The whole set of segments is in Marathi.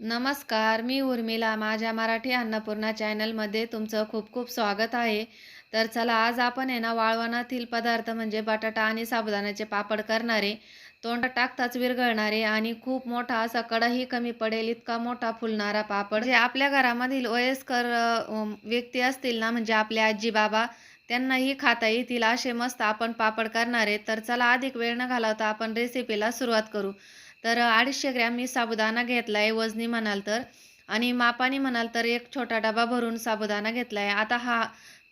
नमस्कार मी उर्मिला. माझ्या मराठी अन्नपूर्णा चॅनलमध्ये तुमचं खूप खूप स्वागत आहे. तर चला आज आपण आहे ना वाळवणातील पदार्थ म्हणजे बटाटा आणि साबुदाण्याचे पापड करणारे. तोंड टाकताच विरघळणारे आणि खूप मोठा असा कडाही कमी पडेल इतका मोठा फुलणारा पापड. जे आपल्या घरामधील वयस्कर व्यक्ती असतील ना म्हणजे आपले आजी बाबा त्यांनाही खाता येतील असे मस्त आपण पापड करणारे. तर चला अधिक वेळ न घालवता आपण रेसिपीला सुरुवात करू. तर अडीचशे ग्रॅम मी साबुदाणा घेतला आहे वजनी म्हणाल तर. आणि मापाने म्हणाल तर एक छोटा डबा भरून साबुदाणा घेतला आहे आता हा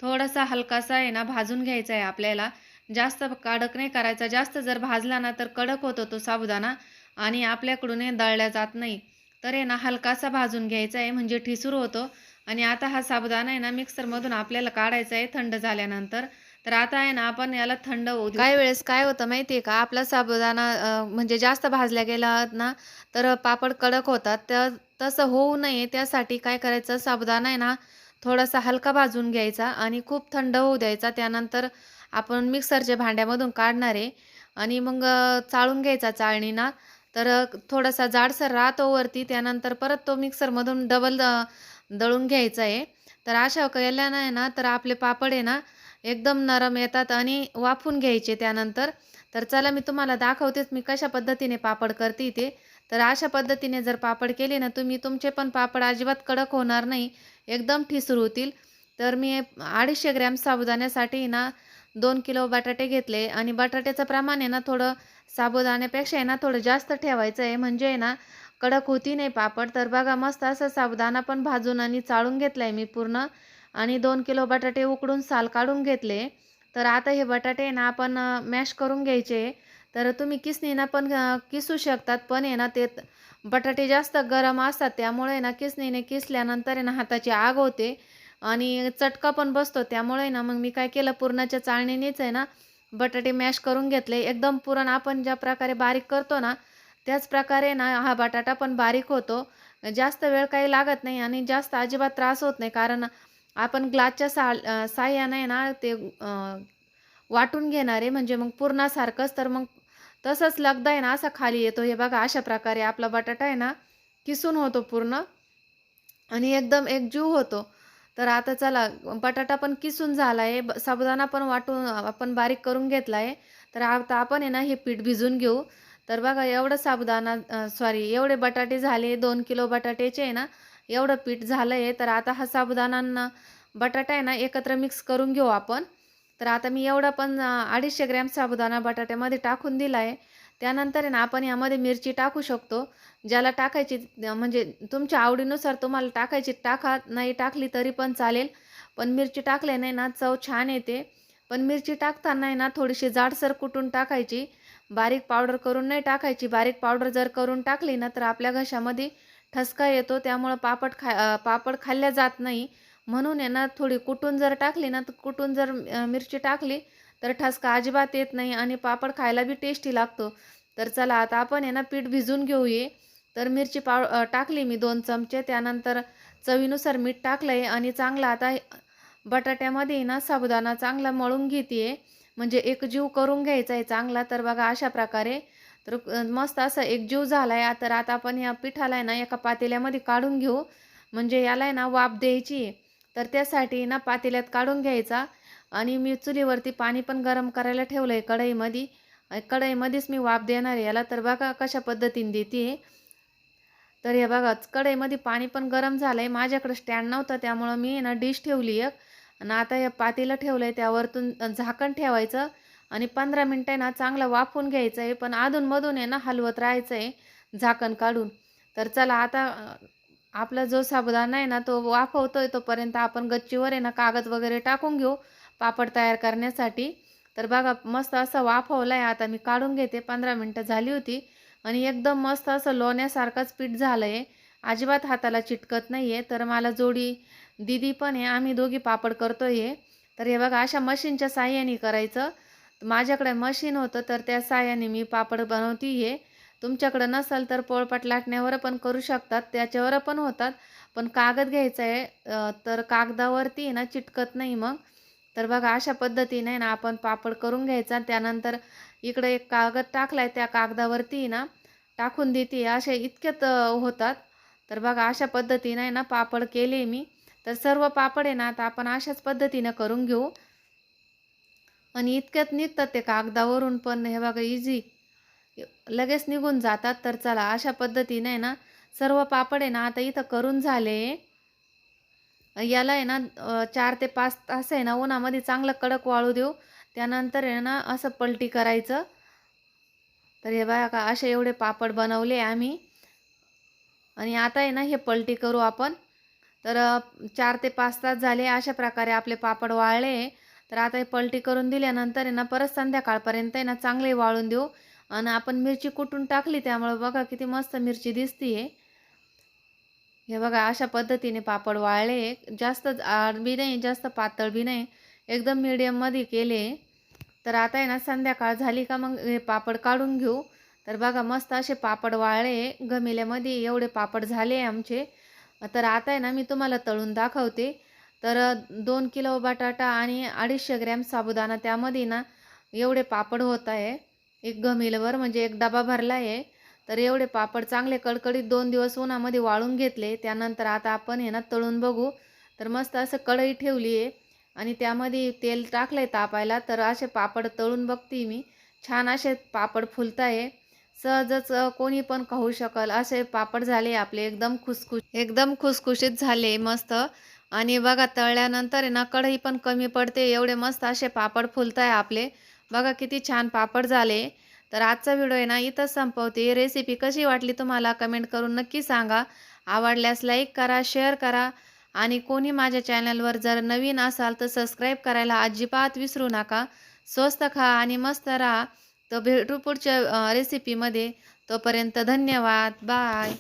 थोडासा हलकासा आहे ना भाजून घ्यायचा आहे आपल्याला. जास्त कडक नाही करायचा. जास्त जर भाजला ना तर कडक होतो तो साबुदाणा. आणि आपल्याकडून हे दळल्या जात नाही. तर आहे ना हलकासा भाजून घ्यायचा आहे म्हणजे ठिसूर होतो. आणि आता हा साबुदाणा आहे ना मिक्सरमधून आपल्याला काढायचा आहे थंड झाल्यानंतर. तर आता आहे ना आपण याला थंड होऊ काही वेळेस काय होतं माहिती आहे का आपला साबुदाणा म्हणजे जास्त भाजल्या गेला ना तर पापड कडक होतात. तर तसं होऊ नये. त्यासाठी काय करायचं साबुदाणा आहे ना थोडासा हलका भाजून घ्यायचा आणि खूप थंड होऊ द्यायचा. त्यानंतर आपण मिक्सरच्या भांड्यामधून काढणार आहे आणि मग चाळून घ्यायचा चाळणीना. तर थोडासा जाडसर राहतो वरती. त्यानंतर परत तो मिक्सरमधून डबल दळून घ्यायचा आहे. तर अशा केल्यानं आहे ना तर आपले पापड आहे ना एकदम नरम येतात आणि वाफून घ्यायचे त्यानंतर. तर चला मी तुम्हाला दाखवतेच मी कशा पद्धतीने पापड करते ते. तर अशा पद्धतीने जर पापड केले ना तुम्ही तुमचे पण पापड अजिबात कडक होणार नाही. एकदम ठिसूर होतील. तर मी अडीचशे ग्रॅम साबुदाण्यासाठी ना दोन किलो बटाटे घेतले आणि बटाट्याचं प्रमाण आहे ना थोडं साबुदाण्यापेक्षा आहे ना थोडं जास्त ठेवायचं आहे. म्हणजे आहे ना कडक होती नाही पापड. तर बघा मस्त असं साबुदाणा पण भाजून आणि चाळून घेतला आहे मी पूर्ण. आणि दोन किलो बटाटे उकडून साल काढून घेतले. तर आता हे बटाटे ना आपण मॅश करून घ्यायचे. तर तुम्ही किसनीनं पण किसू शकतात पण आहे ना ते बटाटे जास्त गरम असतात त्यामुळे ना किसणीने किसल्यानंतर आहे ना हाताची आग होते. आणि चटका पण बसतो त्यामुळे ना मग मी काय केलं पुरणाच्या चाळणीनेच आहे ना बटाटे मॅश करून घेतले. एकदम पुरण आपण ज्या प्रकारे बारीक करतो ना त्याच प्रकारे ना हा बटाटा पण बारीक होतो. जास्त वेळ काही लागत नाही आणि जास्त अजिबात त्रास होत नाही कारण आपण ग्लासच्या सा आहे साह्याने ना ते वाटून घेणार आहे. म्हणजे मग पूर्णासारखंच. तर मग तसंच लगदा आहे ना असा खाली येतो. हे बघा अशा प्रकारे आपला बटाटा आहे ना किसून होतो पूर्ण. आणि एकदम एकजीव होतो. तर आता चला बटाटा पण किसून झाला आहे ब- साबुदाणा पण वाटून आपण बारीक करून घेतला आहे तर आता आपण आहे ना हे पीठ भिजून घेऊ. तर बघा एवढं साबुदाणा सॉरी एवढे बटाटे झाले. दोन किलो बटाट्याचे आहे ना. एवढं पीठ झालं आहे तर आता हा साबुदाणांना बटाटा आहे ना एकत्र मिक्स करून घेऊ आपण. तर आता मी एवढा पण अडीचशे ग्रॅम साबुदाणा बटाट्यामध्ये टाकून दिला आहे त्यानंतर आहे ना आपण यामध्ये मिरची टाकू शकतो. ज्याला टाकायची म्हणजे तुमच्या आवडीनुसार तुम्हाला टाकायची टाका नाही टाकली तरी पण चालेल. पण मिरची टाकल्याने ना चव छान येते. पण मिरची टाकताना आहे ना थोडीशी जाडसर कुटून टाकायची. बारीक पावडर करून नाही टाकायची. बारीक पावडर जर करून टाकली ना तर आपल्या घशामध्ये ठसका येतो त्यामुळं पापड खा पापड खाल्ल्या जात नाही. म्हणून आहे ना थोडी कुटून जर टाकली ना तर कुटून जर मिरची टाकली तर ठसका अजिबात येत नाही आणि पापड खायला बी टेस्टी लागतो. तर चला आता आपण आहे ना पीठ भिजून घेऊये. तर मिरची पाव टाकली मी दोन चमचे. त्यानंतर चवीनुसार मीठ टाकलं आहे आणि चांगला आता बटाट्यामध्ये ना साबुदाणा चांगला मळून घेते म्हणजे एकजीव करून घ्यायचा आहे चांगला. तर बघा अशा प्रकारे तर मस्त असं एकजीव झाला आहे तर आता आपण या पिठाला आहे ना एका पातेल्यामध्ये काढून घेऊ. म्हणजे याला आहे ना वाफ द्यायची. तर त्यासाठी ना पातेल्यात काढून घ्यायचा. आणि मी चुलीवरती पाणी पण गरम करायला ठेवलं आहे कढईमध्ये कढईमध्येच मी वाफ देणार आहे याला. तर बघा कशा पद्धतीने देते. तर हे बघा कढईमध्ये पाणी पण गरम झालं आहे माझ्याकडे स्टँड नव्हतं त्यामुळं मी ना डिश ठेवली एक. आणि आता हे पातेलं ठेवलं आहे त्यावरतून झाकण ठेवायचं. आणि पंधरा मिनटं आहे ना चांगलं वाफून घ्यायचं आहे पण अधूनमधून आहे ना हलवत राहायचं आहे झाकण काढून. तर चला आता आपला जो साबुदाणा आहे ना तो वाफवतोय तोपर्यंत आपण गच्चीवर आहे ना कागद वगैरे टाकून घेऊ पापड तयार करण्यासाठी. तर बघा मस्त असं वाफवला आहे आता मी काढून घेते पंधरा मिनटं झाली होती. आणि एकदम मस्त असं लोण्यासारखंच पीठ झालं आहे अजिबात हाताला चिटकत नाही आहे तर मला जोडी दिदी पण आहे आम्ही दोघी पापड करतो आहे तर हे बघा अशा मशीनच्या साह्याने करायचं. माझ्याकडे मशीन होतं तर त्या साह्याने मी पापड बनवती आहे तुमच्याकडं नसेल तर पोळपाट लाटण्यावर पण करू शकतात त्याच्यावर पण होतात. पण कागद घ्यायचा आहे तर कागदावरती आहे ना चिटकत नाही मग. तर बघा अशा पद्धतीने ना आपण पापड करून घ्यायचा. त्यानंतर इकडे एक कागद टाकलाय त्या कागदावरती ना टाकून देते. असे इतक्यात होतात. तर बघा अशा पद्धतीने आहे ना पापड केले मी. तर सर्व पापड आहे ना आता आपण अशाच पद्धतीनं करून घेऊ. आणि इतक्यात निघतात ते कागदावरून पण. हे बघा इझी लगेच निघून जातात तर चला अशा पद्धतीने ना सर्व पापड आहे ना आता इथं करून झाले. याला आहे ना चार ते पाच तास आहे ना उन्हामध्ये चांगलं कडक वाळू देऊ. त्यानंतर आहे ना असं पलटी करायचं. तर हे बघा का असे एवढे पापड बनवले आम्ही. आणि आता आहे ना हे पलटी करू आपण. तर चार ते पाच तास झाले अशा प्रकारे आपले पापड वाळले. तर आता हे पलटी करून दिल्यानंतर आहे ना परत संध्याकाळपर्यंत आहे ना चांगले वाळून देऊ. आणि आपण मिरची कुटून टाकली त्यामुळं बघा किती मस्त मिरची दिसतीये. हे बघा अशा पद्धतीने पापड वाळले. जास्त जाड बी नाही जास्त पातळ बी नाही. एकदम मीडियममध्ये केले. तर आता आहे ना संध्याकाळ झाली का मग हे पापड काढून घेऊ. तर बघा मस्त असे पापड वाळले. गमिल्यामध्ये एवढे पापड झाले आमचे. तर आता आहे ना मी तुम्हाला तळून दाखवते. तर दोन किलो बटाटा आणि अडीचशे ग्रॅम साबुदाणा त्यामध्ये ना एवढे पापड होत आहे. एक गमिलवर म्हणजे एक डबा भरला आहे. तर एवढे पापड चांगले कडकडीत दोन दिवस उन्हामध्ये वाळून घेतले. त्यानंतर आता आपण हे ना तळून बघू. तर मस्त असं कढई ठेवली आहे आणि त्यामध्ये तेल टाकलं आहे तापायला. तर असे पापड तळून बघते मी. छान असे पापड फुलत आहे. सहजच कोणी पण खाऊ शकल. असे पापड झाले आपले एकदम खुसखुश एकदम खुसखुशीत झाले मस्त. आणि बघा तळल्यानंतर आहे ना कढई पण कमी पडते. एवढे मस्त असे पापड फुलत आहे आपले. बघा किती छान पापड झाले. तर आजचा व्हिडिओ आहे ना इथंच संपवते. रेसिपी कशी वाटली तुम्हाला कमेंट करून नक्की सांगा. आवडल्यास लाईक करा शेअर करा. आणि कोणी माझ्या चॅनलवर जर नवीन असाल तर सबस्क्राईब करायला अजिबात विसरू नका. स्वस्त खा आणि मस्त राहा. तर भेटू पुढच्या रेसिपीमध्ये. तोपर्यंत धन्यवाद. बाय.